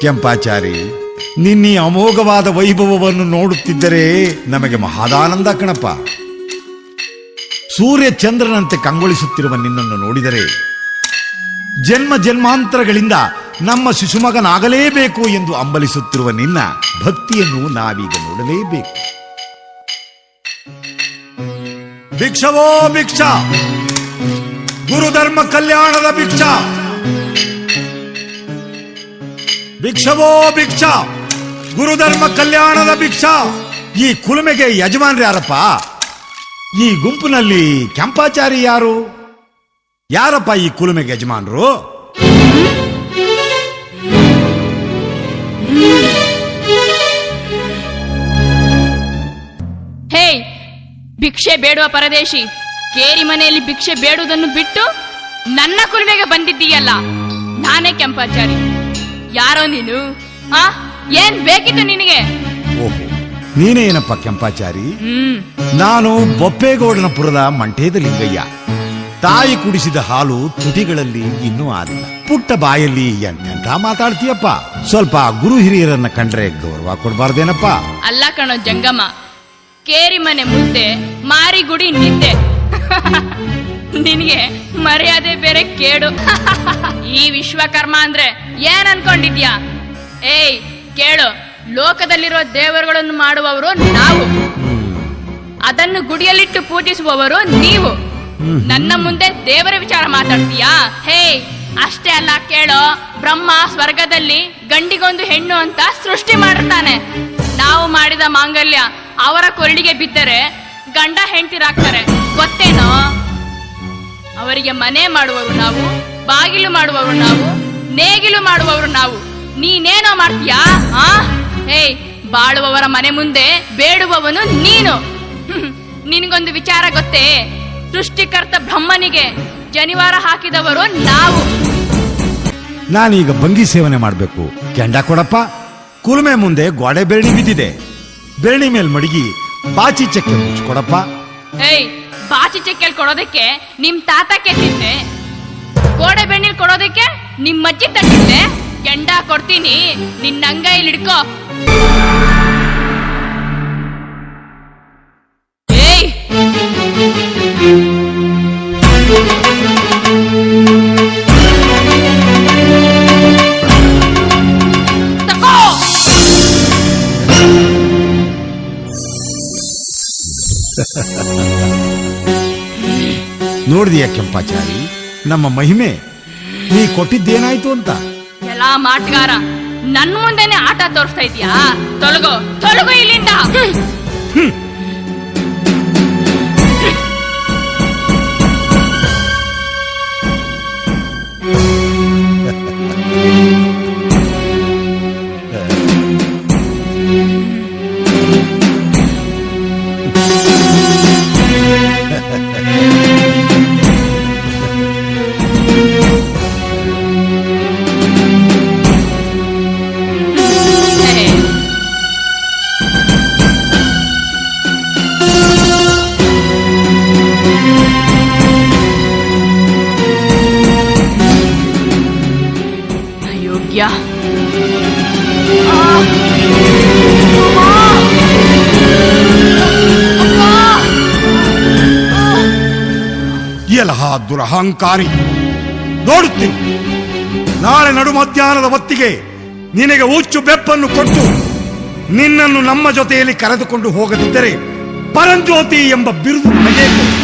ಕೆಂಪಾಚಾರಿ ನಿನ್ನೀ ಅಮೋಘವಾದ ವೈಭವವನ್ನು ನೋಡುತ್ತಿದ್ದರೆ ನಮಗೆ ಮಹಾದಾನಂದ ಕಣಪ್ಪ. ಸೂರ್ಯ ಚಂದ್ರನಂತೆ ಕಂಗೊಳಿಸುತ್ತಿರುವ ನಿನ್ನನ್ನು ನೋಡಿದರೆ ಜನ್ಮ ಜನ್ಮಾಂತರಗಳಿಂದ ನಮ್ಮ ಶಿಶುಮಗನಾಗಲೇಬೇಕು ಎಂದು ಅಂಬಲಿಸುತ್ತಿರುವ ನಿನ್ನ ಭಕ್ತಿಯನ್ನು ನಾವೀಗ ನೋಡಲೇಬೇಕು. ಭಿಕ್ಷವೋ ಭಿಕ್ಷ, ಗುರುಧರ್ಮ ಕಲ್ಯಾಣದ ಭಿಕ್ಷ. ಭಿಕ್ಷವೋ ಭಿಕ್ಷ. ಗುರುಧರ್ಮ ಕಲ್ಯಾಣದ ಭಿಕ್ಷ. ಈ ಕುಲುಮೆಗೆ ಯಜಮಾನ್ರು ಯಾರಪ್ಪ? ಈ ಗುಂಪಿನಲ್ಲಿ ಕೆಂಪಾಚಾರಿ ಯಾರು? ಯಾರಪ್ಪ ಈ ಕುಲುಮೆಗೆ ಯಜಮಾನರು? ಹೇ, ಭಿಕ್ಷೆ ಬೇಡುವ ಪರದೇಶಿ, ಕೇರಿ ಮನೆಯಲ್ಲಿ ಭಿಕ್ಷೆ ಬೇಡುವುದನ್ನು ಬಿಟ್ಟು ನನ್ನ ಕುಲುಮೆಗೆ ಬಂದಿದ್ದೀಯಲ್ಲ? ನಾನೇ ಕೆಂಪಾಚಾರಿ. ಯಾರೋ ನೀನು? ಆ? ಏನ್ ಬೇಕಿತ್ತು ನಿನಗೆ? ಓಹೋ ನೀನೇನಪ್ಪ ಕೆಂಪಾಚಾರಿ? ನಾನು ನಾನು ಬೊಪ್ಪೇಗೌಡನಪುರದ ಮಂಟೇದ ಲಿಂಗಯ್ಯ. ತಾಯಿ ಕುಡಿಸಿದ ಹಾಲು ತುಟಿಗಳಲ್ಲಿ ಇನ್ನೂ ಆದಿಲ್ಲ ಪುಟ್ಟ ಬಾಯಲ್ಲಿ ಎಂತೆಂತ ಮಾತಾಡ್ತೀಯಪ್ಪ? ಸ್ವಲ್ಪ ಗುರು ಹಿರಿಯರನ್ನ ಕಂಡ್ರೆ ಗೌರವ ಕೊಡಬಾರ್ದೇನಪ್ಪ? ಅಲ್ಲ ಕಣೋ ಜಂಗಮ ಕೇರಿ ಮನೆ ಮುದ್ದೆ ಮಾರಿ ಗುಡಿ ನಿದ್ದೆ ನಿನಗೆ ಮರ್ಯಾದೆ ಬೇರೆ ಕೇಡು. ಈ ವಿಶ್ವಕರ್ಮ ಅಂದ್ರೆ ಏನ್ ಅನ್ಕೊಂಡಿದ್ಯಾ? ಏಯ್, ಕೇಳು. ಲೋಕದಲ್ಲಿರೋ ದೇವರುಗಳನ್ನು ಮಾಡುವವರು ನಾವು. ಅದನ್ನು ಗುಡಿಯಲ್ಲಿಟ್ಟು ಪೂಜಿಸುವವರು ನೀವು. ನನ್ನ ಮುಂದೆ ದೇವರ ವಿಚಾರ ಮಾತಾಡ್ತೀಯಾ? ಹೇ ಅಷ್ಟೇ ಅಲ್ಲ, ಕೇಳೋ. ಬ್ರಹ್ಮ ಸ್ವರ್ಗದಲ್ಲಿ ಗಂಡಿಗೊಂದು ಹೆಣ್ಣು ಅಂತ ಸೃಷ್ಟಿ ಮಾಡಿರ್ತಾನೆ. ನಾವು ಮಾಡಿದ ಮಾಂಗಲ್ಯ ಅವರ ಕೊರಳಿಗೆ ಬಿದ್ದರೆ ಗಂಡ ಹೆಂಡತಿರಾಗ್ತಾರೆ ಗೊತ್ತೇನೋ? ಅವರಿಗೆ ಮನೆ ಮಾಡುವವರು ನಾವು ಬಾಗಿಲು ಮಾಡುವವರು ನಾವು ನೇಗಿಲು ಮಾಡುವವರು ನಾವು. ನೀನೇನೋ ಮಾಡ್ತೀಯಾ? ಆ? ಹೇ ಬಾಳುವವರ ಮನೆ ಮುಂದೆ ಬೇಡುವವನು ನೀನು. ನಿನಗೊಂದು ವಿಚಾರ ಗೊತ್ತೇ? ಸೃಷ್ಟಿಕರ್ತ ಬ್ರಹ್ಮನಿಗೆ ಜನಿವಾರ ಹಾಕಿದವರು ನಾವು. ನಾನೀಗ ಬಂಗಿ ಸೇವನೆ ಮಾಡಬೇಕು. ಕೆಂಡ ಕೊಡಪ್ಪ. ಕುಲುಮೆ ಮುಂದೆ ಗೋಡೆ ಬೆರಣಿ ಬಿದ್ದಿದೆ. ಬೆರಣಿ ಮೇಲೆ ಮಡಗಿ ಬಾಚಿ ಚಕ್ಕೆ ಮುಚ್ಕೊಡಪ್ಪ ಏಯ್ ಬಾಚಿ ಚೆಕ್ಕಲ್ ಕೊಡೋದಕ್ಕೆ ನಿಮ್ ತಾತ ಕೆತ್ತಿದ್ದೆ ಗೋಡೆ ಬೆಣ್ಣಿಲ್ ಕೊಡೋದಕ್ಕೆ ನಿಮ್ ಅಜ್ಜಿ ತಟ್ಟಿದ್ದೆ ಕೆಂಡ ಕೊಡ್ತೀನಿ ನಿನ್ನ ಅಂಗೈಲಿ ಹಿಡ್ಕೋ ಏಯ್ ತಕೋ ನೋಡಿದೀಯ ಕೆಂಪಾಚಾರಿ? ನಮ್ಮ ಮಹಿಮೆ. ನೀ ಕೊಟ್ಟಿದ್ದೇನಾಯ್ತು ಅಂತ? ಎಲ್ಲ ಮಾಟಗಾರ ನನ್ ಮುಂದೆನೆ ಆಟ ತೋರಿಸ್ತಾ ಇದೀಯಾ? ತೊಲಗೋ ತೊಲಗೋ ಇಲ್ಲಿಂದ. ಅಯೋಗ್ಯ ಎಲಹ ದುರಹಂಕಾರಿ ನೋಡುತ್ತೀನಿ ನಾಳೆ ನಡು ಮಧ್ಯಾಹ್ನದ ಹೊತ್ತಿಗೆ ನಿನಗೆ ಹುಚ್ಚು ಬೆಪ್ಪನ್ನು ಕೊಟ್ಟು ನಿನ್ನನ್ನು ನಮ್ಮ ಜೊತೆಯಲ್ಲಿ ಕರೆದುಕೊಂಡು ಹೋಗದಿದ್ದರೆ ಪರಂಜ್ಯೋತಿ ಎಂಬ ಬಿರುದು ಕೊಡು.